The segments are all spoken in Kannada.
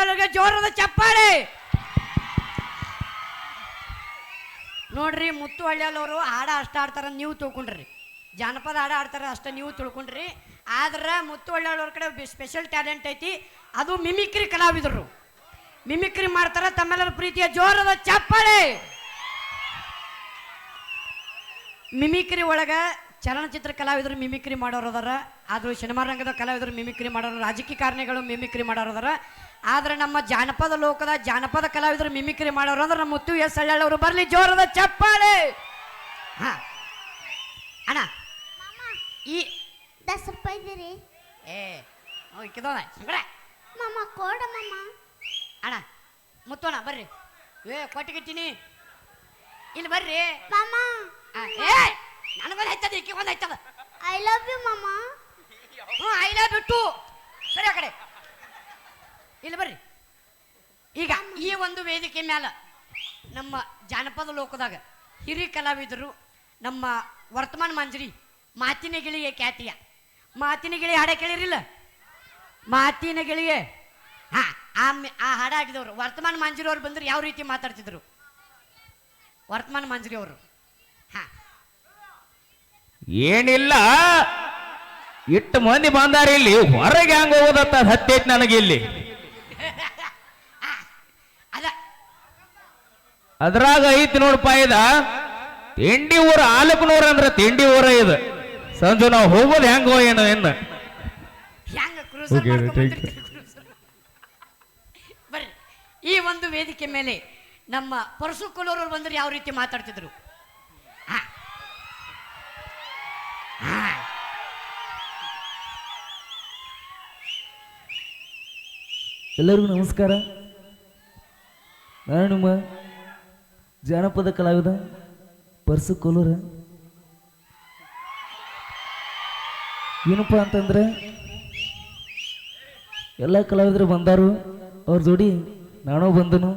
ಒಳ್ಳೆಯವ್ರಿಗೆ ಜೋರದ ಚಪ್ಪಾಳೆ. ನೋಡ್ರಿ ಮುತ್ತು ಹಳ್ಳಿಯಲ್ಲವರು ಹಾಡ ಅಷ್ಟ ಆಡ್ತಾರ, ನೀವು ತಿಳ್ಕೊಂಡ್ರಿ. ಜಾನಪದ ಹಾಡ ಆಡ್ತಾರ, ಅಷ್ಟ ನೀವು ತಿಳ್ಕೊಂಡ್ರಿ. ಆದ್ರೆ ಮುತ್ತು ಹಳ್ಳಿಯವ್ರ ಕಡೆ ಸ್ಪೆಷಲ್ ಟ್ಯಾಲೆಂಟ್ ಐತಿ. ಅದು ಮಿಮಿಕ್ರಿ ಕಲಾವಿದರು. ಮಿಮಿಕ್ರಿ ಮಾಡ್ತಾರ, ತಮ್ಮೆಲ್ಲರ ಪ್ರೀತಿಯ ಜೋರದ ಚಪ್ಪಾಳೆ. ಮಿಮಿಕ್ರಿ ಒಳಗ ಚಲನಚಿತ್ರ ಕಲಾವಿದರು ಮಿಮಿಕ್ರಿ ಮಾಡೋರು ಅದಾರ. ಆದ್ರೂ ಸಿನಿಮಾ ರಂಗದ ಕಲಾವಿದರು ಮಿಮಿಕ್ರಿ ಮಾಡೋರು, ರಾಜಕೀಯ ಕಾರಣಿಗಳು ಮಿಮಿಕ್ರಿ ಮಾಡೋರು ಅದಾರ. ಆದ್ರೆ ನಮ್ಮ ಜಾನಪದ ಲೋಕದ ಜಾನಪದ ಕಲಾವಿದರು ಮಿಮಿಕ್ರಿ ಮಾಡೋರು ಅಂದ್ರೆ ನಮ್ಮ ಮುತ್ತು ಎಸ್ ಅವರು ಬರ್ಲಿ ಜೋರದ ಚಪ್ಪಾಳೆ. ಹಾ. ಅಣ್ಣ ಈ ದಸ್ ರೂಪಾಯಿ ಇದೀರಿ ಏ ಇಕ್ಕಿದವ ಸಂಗಡ ಮಾಮ ಕೊಡ ಮಾಮ. ಅಣ್ಣ ಮುತ್ತು ಅಣ್ಣ ಬರ್ರಿ. ಏ ಕೊಟ್ಟಿಗಿಟ್ಟಿನಿ ಇಲ್ಲಿ ಬರ್ರಿ. ಮಾಮ. ಆ, ಏ ನನಗೊಂದು ಹೆಚ್ಚದ ಈಕೆ ಒಂದು ಹೆಚ್ಚದ. ಐ ಲವ್ ಯು ಮಾಮ. ಹ್ಞೂ ಲವ್ ಬಿಟ್ಟು ಸರಿ ಆ ಕಡೆ. ಇಲ್ಲಿ ಬರ್ರಿ. ಈಗ ಈ ಒಂದು ವೇದಿಕೆ ಮ್ಯಾಲ ನಮ್ಮ ಜಾನಪದ ಲೋಕದಾಗ ಹಿರಿಯ ಕಲಾವಿದರು, ನಮ್ಮ ವರ್ತಮಾನ ಮಂಜರಿ ಮಾತಿನ ಗಿಳಿಗೆ ಖ್ಯಾತಿಯ. ಮಾತಿನ ಗಿಳಿ ಹಾಡ ಕೇಳಿರಿಲ್ಲ? ಮಾತಿನ ಗಿಳಿಗೆ ಹಾ, ಆ ಹಾಡ ಹಾಡಿದವರು. ವರ್ತಮಾನ ಮಂಜರಿ ಅವ್ರು ಬಂದ್ರೆ ಯಾವ ರೀತಿ ಮಾತಾಡ್ತಿದ್ರು? ವರ್ತಮಾನ ಮಂಜರಿ ಅವರು ಹಾ. ಏನಿಲ್ಲ. ಇಟ್ಟು ಮಂದಿ ಬಂದಾರ ಇಲ್ಲಿ. ಹೊರಗೆ ಹಂಗ ಹೋಗೋದತ್ತ ಹತ್ತೈತಿ ನನಗೆ ಇಲ್ಲಿ ಅದ ಅದ್ರಾಗ ಐತಿ ನೋಡಪ್ಪ ಇದ. ತಿಂಡಿ ಊರ ಆಲಕ್ನೂರ ಅಂದ್ರ ತಿಂಡಿ ಊರ ಇದು. ಸಂಜು ನಾವು ಹೋಗೋದು ಹೆಂಗೋ ಏನು ಇನ್ನು. ಬರ್ರಿ. ಈ ಒಂದು ವೇದಿಕೆ ಮೇಲೆ ನಮ್ಮ ಪರಸು ಕುಲೂರವ್ರು ಬಂದ್ರೆ ಯಾವ ರೀತಿ ಮಾತಾಡ್ತಿದ್ರು. ಎಲ್ಲರಿಗೂ ನಮಸ್ಕಾರ. ನಾನು ನಿಮ್ಮ ಜಾನಪದ ಕಲಾವಿದ ಪರ್ಸು ಕೋಲೂರ. ಏನಪ್ಪ ಅಂತಂದ್ರೆ ಎಲ್ಲ ಕಲಾವಿದರು ಬಂದಾರು, ಅವ್ರ ಜೋಡಿ ನಾನೂ ಬಂದನು.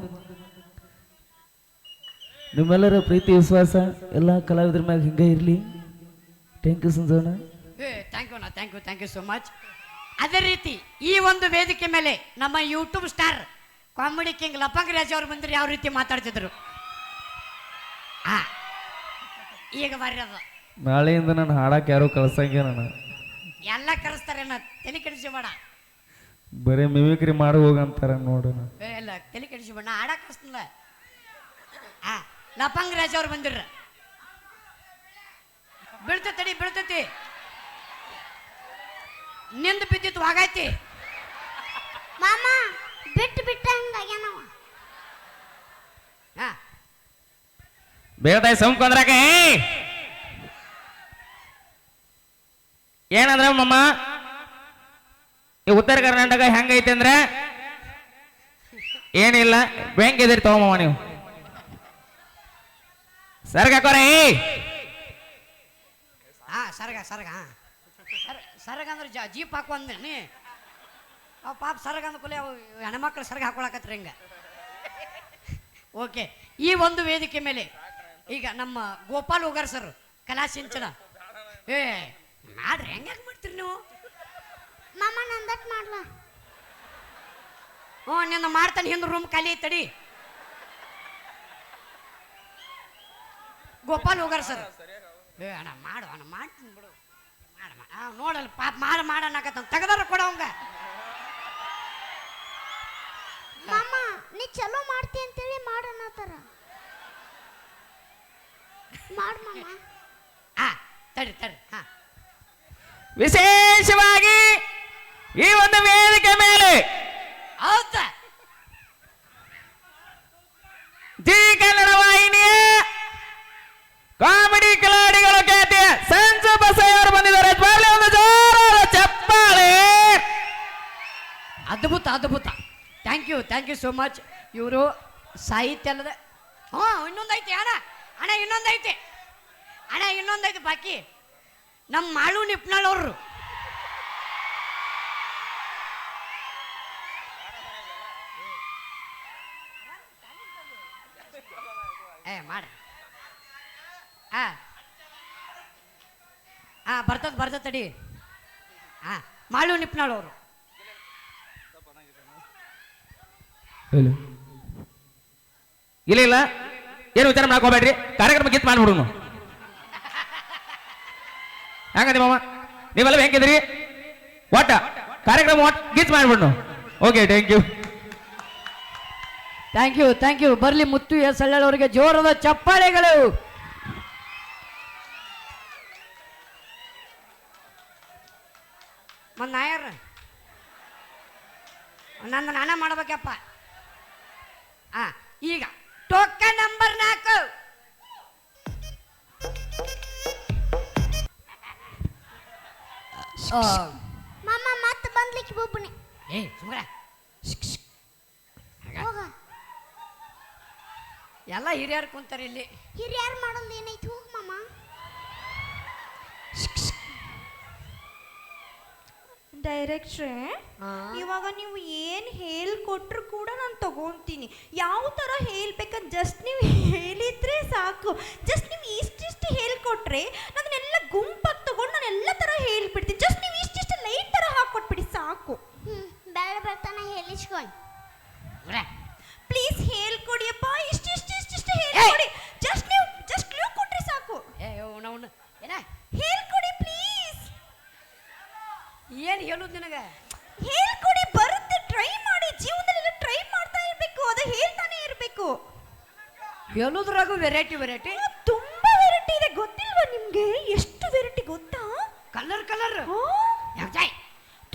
ನಿಮ್ಮೆಲ್ಲರ ಪ್ರೀತಿ, ವಿಶ್ವಾಸ ಎಲ್ಲ ಕಲಾವಿದರ ಮ್ಯಾಗ ಹಿಂಗೆ ಇರಲಿ. Thank you ಸಂಜೋಣ thank you thank you thank you so much ಅದೇ ರೀತಿ ಈ ಒಂದು ವೇದಿಕೆ ಮೇಲೆ ನಮ್ಮ YouTube star comedy king Lapang Raj ಅವ್ರು ಬಂದ್ರೆ ಯಾವ ರೀತಿ ಮಾತಾಡ್ತಿದ್ರು? ಈಗ ಬರ್ರದು. ಅದು ನಾಳೆಯಿಂದ ನಾನು ಹಾಡಕ್ಕೆ ಯಾರು ಕಳ್ಸಂಗೆ ನಾನು. ಎಲ್ಲ ಕರೆಸ್ತಾರೆ ನಾ ತಲೆ ಕೆಡಿಸಬೇಡ ಬರೀ ಮಿಮಿಕ್ರಿ ಮಾಡಿ ಹೋಗಂತಾರ ನೋಡೋಣ ಏ ಇಲ್ಲ ತಲೆ ಕೆಡಿಸಬೇಡ ನಾ ಹಾಡಕ್ಕೆ ಕಳಿಸ್ತಿಲ್ಲ ಆ ಲಪಂಗ್ ರಾಜ ಅವ್ರು ಬಂದಿರ್ರ. ಬೀಳ್ತೈತಿ ಬೀಳ್ತೈತಿ. ನಿಂದ ಬಿದ್ದಿತ್ತು ವಾಗೈತಿ ಮಾಮ ಬಿಟ್ಟು ಬಿಟ್ಟು ಹಂಗಾಗ್ಯಾನವ ಹಾ. ಬೇಗದಾಯಿ ಸಂಕೊಂದ್ರಾಕ ಏನಂದ್ರ ಮಮ್ಮ ಈ ಉತ್ತರ ಕರ್ನಾಟಕ ಹೆಂಗೈತೆ ಅಂದ್ರೆ? ಏನಿಲ್ಲ ಬ್ಯಾಂಕ್ ಎದಿರಿ ತಗೊಂಬಮ್ಮ ನೀವು. ಸರ್ಗಾಕೋರಿ ಹಾ, ಸರ್ಗ ಸರ್ಗ ಸರ್ಗ ಅಂದ್ರೆ ಜೀಪ್ ಹಾಕು ಅಂದೆ ನೀ, ಅವ್ ಪಾಪ ಸರ್ಗ ಅಂದ ಕೂಲೆ ಅವು ಹೆಣ್ಮಕ್ಳು ಸರ್ಗ ಹಾಕೊಳಕತ್ರಿ ಹಿಂಗ. ಓಕೆ, ಈ ಒಂದು ವೇದಿಕೆ ಮೇಲೆ ಈಗ ನಮ್ಮ ಗೋಪಾಲ್ ಹೋಗಾರ ಸರ್ ಕಲಾಶಿಂಚನ ಏ ಮಾಡ್ರಿ ಹೆಂಗ್ಯಾಕೆ ಮಾಡ್ತೀರಿ ನೀವು? ಮಾಮ ನಂದಟ್ ಮಾಡ್ಲ? ಹ್ಞೂ ನಿನ್ನ ಮಾಡ್ತಾನೆ ಹಿಂದೆ ರೂಮ್ ಖಾಲಿ ಐತಡಿ ತಡಿ. ಗೋಪಾಲ್ ಹೋಗಾರ ಸರ್. ಏ ಅಣ್ಣ ಮಾಡು ಅಣ್ಣ ಮಾಡ್ತೀನಿ ಬಿಡು. ಮಾಡ ನೋಡಲ್ಲ ಪಾಪ ಮಾಡ ಮಾಡನ್ನಕತ್ತ ತೆಗದಾರ ಕೊಡ ಅವಂಗ. ಮಾಮ ನೀ ಚಲೋ ಮಾಡ್ತಿ ಅಂತೇಳಿ ಮಾಡನ್ನತ್ತಾರ ಮಾಡ್ ಮಾಮ. ಹಾ ತಡಿ ತಡಿ ಹಾ. ವಿಶೇಷವಾಗಿ ಈ ಒಂದು ವೇದಿಕೆ ಮೇಲೆ ಹೌದಾ? ಜಿ ಕನ್ನಡ ವಾಹಿನಿಯ ಕಾಮಿಡಿ ಕಿಲಾಡಿಗಳ ಖ್ಯಾತಿಯ ಸಂಜು ಬಸಯ್ಯ ಅವರು ಬಂದಿದ್ದಾರೆ. ಬರ್ಲಿ ಒಂದು ಜೋರಾದ ಚಪ್ಪಾಳೆ. ಅದ್ಭುತ ಅದ್ಭುತ. Thank you thank you so much ಇವರು ಸಾಹಿತ್ಯ ಅಲ್ಲದೆ ಹಾ ಇನ್ನೊಂದು ಐತಿ ಅಣ್ಣ. ಅಣ್ಣ, ಇನ್ನೊಂದೈತಿ. ಅಣ್ಣ, ಇನ್ನೊಂದೈತಿ ಬಾಕಿ. ನಮ್ಮ ಮಾಳು ನಿಪ್ನಾಳ್ ಅವರು ಏ, ಮಾಡ. ಆ. ಆ, ಬರ್ತದ ಬರ್ತದ ತಡಿ. ಹಾ ಮಾಳು ನಿಪ್ನಾಳ್ ಅವರು ಇಲ್ಲ ಇಲ್ಲ. ಏನು ವಿಚಾರ ಮಾಡ್ಕೋಬೇಡ್ರಿ ಕಾರ್ಯಕ್ರಮ ಗಿತ್ ಮಾಡ್ಬಿಡುನು ಹೆಂಗದಿ ಮಾಮ ನೀವೆಲ್ಲ ಹೆಂಗಿದ್ರಿ ಒಟ್ಟ? ಕಾರ್ಯಕ್ರಮ ಒಟ್ ಗೀತ್ ಮಾಡ್ಬಿಡ್ನು okay thank you thank you thank you ಬರ್ಲಿ ಮುತ್ತು ಎಸ್ ಅವರಿಗೆ ಜೋರದ ಚಪ್ಪಾಳೆಗಳು. ಮತ್ ನಾಯರ್ ನಂದು ನಾನೇ ಮಾಡ್ಬೇಕಪ್ಪ. ಆ ಈಗ. ಟೋಕನ್ ನಂಬರ್ ನಾಲ್ಕು. ಆ, ಮಾಮ ಮತ್ತೆ ಬಂದ್ಲಿಕ್ಕೆ ಬೊಬ್ಬನೆ. ಏ ಸುಮ್ರ ಹೋಗ. ಎಲ್ಲ ಹಿರಿಯರು ಕುಂತಾರೆ ಇಲ್ಲಿ. ಹಿರಿಯಾರ್ ಮಾಡೋದು ಏನೈತಿ ಡೈರೆಕ್ಟ್ರೇ. ಇವಾಗ ನೀವು ಏನು ಹೇಳ್ಕೊಟ್ರು ಕೂಡ ನಾನು ತಗೊಂತೀನಿ. ಯಾವ ಥರ ಹೇಳ್ಬೇಕಂತ ಜಸ್ಟ್ ನೀವು ಹೇಳಿದ್ರೆ ಸಾಕು. ಜಸ್ಟ್ ನೀವು ಇಷ್ಟಿಷ್ಟು ಹೇಳ್ಕೊಟ್ರೆ ನಾನು ಅದನ್ನೆಲ್ಲ ಗುಂಪಾಗಿ ತಗೊಂಡು ನಾನು ಎಲ್ಲ ಥರ ಹೇಳ್ಬಿಡ್ತೀನಿ. ಜಸ್ಟ್ ನೀವು ಇಷ್ಟಿಷ್ಟು ಲೈಟ್ ಥರ ಹಾಕ್ಕೊಟ್ಬಿಡಿ ಸಾಕು. ಹ್ಮ್ ಬೇಡ ಬರ್ತಾನ ಹೇಳಿಸ್ಕೊಂಡು ಪ್ಲೀಸ್ ಹೇಳ್ಕೊಡಿಯಪ್ಪ ಇಷ್ಟಿಷ್ಟು ಇಷ್ಟಿಷ್ಟು ಹೇಳ್ಕೊಡಿ. ಜಸ್ಟ್ ನೀವು ಜಸ್ಟ್ ಕ್ಲೂ ಕೊಟ್ರೆ ಸಾಕು. ಏ ಏನ? ಹೇಳ್ಕೊಡಿ. ಏನು ಹೇಳುದು ನಿನಗೆ? ಹೇಳ್ಕೊಡಿ ಬರುತ್ತೆ ಟ್ರೈ ಮಾಡಿ ಜೀವನದಲ್ಲಿ ಟ್ರೈ ಮಾಡ್ತಾ ಇರಬೇಕು ಅದು ಹೇಳ್ತಾನೆ ಇರಬೇಕು. ಹೇಳುದ್ರಾಗು ವೆರೈಟಿ ವೆರೈಟಿ ತುಂಬಾ ವೆರೈಟಿ ಇದೆ ಗೊತ್ತಿಲ್ವಾ ನಿಮ್ಗೆ? ಎಷ್ಟು ವೆರೈಟಿ ಗೊತ್ತಾ? ಕಲರ್ ಕಲರ್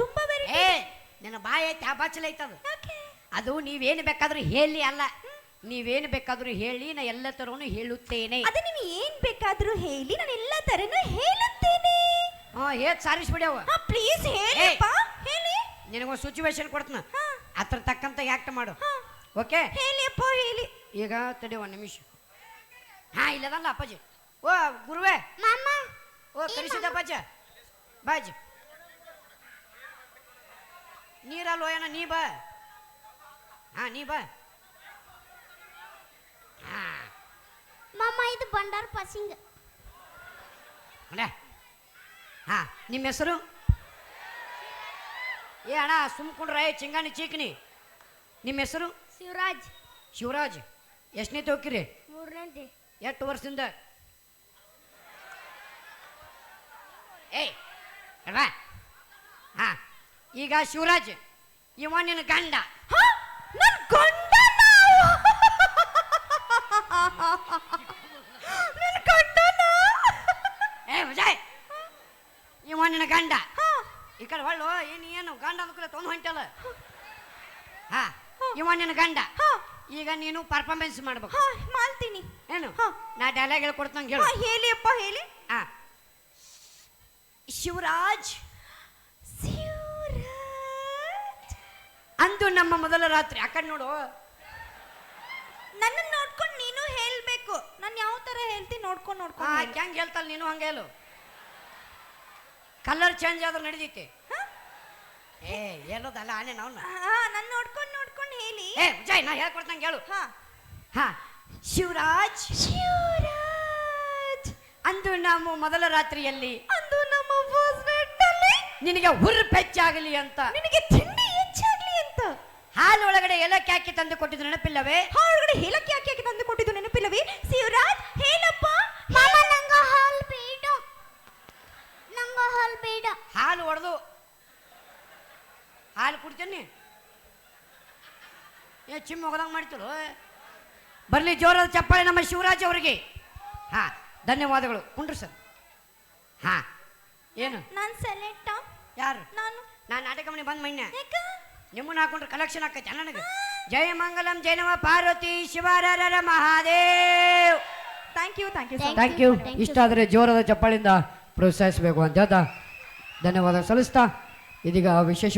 ತುಂಬಾ ವೆರೈಟಿ ನಿನ್ನ ಬಾಯಿ ಐತೆ ಆ ಬಾಚಲ ಐತದು. ಅದು ನೀವೇನು ಬೇಕಾದ್ರೂ ಹೇಳಿ ಅಲ್ಲ. ನೀವೇನು ಬೇಕಾದ್ರೂ ಹೇಳಿ ನಾ ಎಲ್ಲ ತರನು ಹೇಳುತ್ತೇನೆ. ಅದು ನೀವು ಏನ್ ಬೇಕಾದ್ರೂ ಹೇಳಿ ನಾನು ಎಲ್ಲ ತರನು ಹೇಳುತ್ತೇನೆ. ಹಾ ಹೇತ್ ಸಾರಿಸ್ಬಿಡ್ಯಾವ ಬಿಡ್ಯಾವ ಪ್ಲೀಸ್ ಹೇಳಿಪ್ಪ ಹೇಳಿ ನಿನಗೊಂದು ಸಿಚುವೇಶನ್ ಕೊಡ್ತನ. ಅದ್ರ ತಕ್ಕಂತ ಆಕ್ಟ್ ಮಾಡು. ಓಕೆ ಹೇಳಿಪ್ಪ ಹೇಳಿ ಈಗ ತಡಿ ಒಂದು ನಿಮಿಷ. ಹಾ ಇಲ್ಲದಲ್ಲ ಅಪ್ಪಾಜಿ. ಓ ಗುರುವೇ. ಮಾಮ ಓ ಕರಿಸಿದ ಅಪ್ಪಾಜ. ಬಾಜಿ. ನೀರಲ್ಲ ಏನ ನೀ ಬಾ. ಹಾ ನೀ ಬಾ. ಹಾ. ಮಾಮ ಇದು ಬಂಡಾರ ಪಾಸಿಂಗ್ ಅಣ್ಣ ಹಾ ನಿಮ್ಮ ಹೆಸರು? ಏ ಅಣ್ಣ ಸುಮ್ಕೊಂಡ್ರೆ ಚಿಂಗಾಣಿ ಚೀಕ್ನಿ. ನಿಮ್ಮ ಹೆಸರು? ಶಿವರಾಜ್. ಶಿವರಾಜ್. ಎಷ್ಟನೇ ಹೋಗಿರಿ ಮೂರನೇ ಎಷ್ಟು ವರ್ಷದಿಂದ? ಏಯ್ ಅಲ್ವಾ ಹಾ ಈಗ ಶಿವರಾಜ್ ಇವ ನಿನ್ನ ಗಂಡ. ನಿನ್ನ ಗಂಡ. ಈ ಕಡೆ ಹೊಳ್ಳು ಏನು ಏನು ಗಂಡ ಅನುಕೂಲ ತೊಂದು ಹೊಂಟಲ್ಲ ಹಾ. ಇವ ನಿನ್ನ ಗಂಡ. ಈಗ ನೀನು ಪರ್ಫಾರ್ಮೆನ್ಸ್ ಮಾಡ್ಬೇಕು. ಹಾ ಮಾಡ್ತೀನಿ. ಏನು. ನಾ ಡೈಲಾಗ್ ಹೇಳ್ಕೊಡ್ತಂಗೆ ಹಾ ಹೇಳು ಹೇಳಿಯಪ್ಪ ಹೇಳಿ. ಹಾ. ಶಿವರಾಜ್. ಅಂದು ನಮ್ಮ ಮೊದಲ ರಾತ್ರಿ. ಆಕಡೆ ನೋಡು. ನನ್ನ ನೋಡ್ಕೊಂಡು ನೀನು ಹೇಳ್ಬೇಕು. ನಾನು ಯಾವ ತರ ಹೇಳ್ತೀನಿ ನೋಡ್ಕೊಂಡು ನೋಡ್ಕೊಂಡು ಹೇಳ್ತಲ್ಲ ಹೆಂಗ್ ನೀನು ಹಂಗೆ ಹೇಳು. ಕಲರ್ ಚೇಂಜ್ ಆದ್ರೆ ನಡೆದಿತ್ತೆ ಏ ಹೇಳೋದಲ್ಲ ಆನೆ ನಾವು ನನ್ನ ನಾನು ನೋಡ್ಕೊಂಡು ನೋಡ್ಕೊಂಡು ಹೇಳಿ. ಏ ಜೈ ನಾ ಹೇಳ್ಕೊಡ್ತಂಗೆ ಹೇಳು. ಹಾ. ಹಾ ಶಿವರಾಜ್. ಶಿವರಾಜ್. ಅಂದು ನಮ್ಮ ಮೊದಲ ರಾತ್ರಿಯಲ್ಲಿ. ಅಂದು ನಮ್ಮ ನಿನಗೆ ಹುರ್ ಪೆಚ್ಚಾಗಲಿ ಅಂತ. ನಿನಗೆ ತಿಂಡಿ ಹೆಚ್ಚಾಗಲಿ ಅಂತ. ಹಾಲು ಒಳಗಡೆ ಏಲಕ್ಕಿ ಹಾಕಿ ತಂದು ಕೊಟ್ಟಿದ್ದು ನೆನಪಿಲ್ಲವೇ? ಹೊರಗಡೆ ಏಲಕ್ಕಿ ಹಾಕಿ ಹಾಕಿ ತಂದು ಕೊಟ್ಟಿದ್ದು ನೆನಪಿಲ್ಲವೇ? ಶಿವರಾಜ್ ಹೇಳಪ್ಪ ಮಾಮ ನಂಗ ಹಾಲ್ ಬೇಡ ನಂಗ ಹಾಲ್ ಬೇಡ ಹಾಲು ಒಡೆದು ಹಾಲು ಕುಡ್ತೀನಿ ಏ ಚಿಮ್ಮ ಹೋಗದಂಗೆ ಮಾಡ್ತಿರು? ಬರಲಿ ಜೋರಾದ ಚಪ್ಪಾಳೆ ನಮ್ಮ ಶಿವರಾಜ್ ಅವರಿಗೆ. ಹಾ ಧನ್ಯವಾದಗಳು. ಕುಂಡ್ರಿ ಸರ್. ಹಾ ಏನು? ನಾನು ಸೆಲೆಕ್ಟ್. ಯಾರು? ನಾನು. ನಾನು ನಾಟಕ ಮನೆ ಬಂದ್ ಮೈನ್ಯ ಯಾಕ? ನಿಮ್ಮನ್ನ ಹಾಕೊಂಡ್ರೆ ಕಲೆಕ್ಷನ್ ಆಕೈತೆ ನನಗೆ. ಜಯ ಮಂಗಲಂ ಜಯ ನಮ Parvati ಶಿವರರ Mahadev. Thank you thank you thank you ಇಷ್ಟ ಆದರೆ ಜೋರಾದ ಚಪ್ಪಾಳಿಂದ ಪ್ರೋತ್ಸಾಹಿಸಬೇಕು ಅಂತ ಹೇಳ್ತಾ ಧನ್ಯವಾದ ಸಲ್ಲಿಸ್ತಾ ಇದೀಗ ವಿಶೇಷ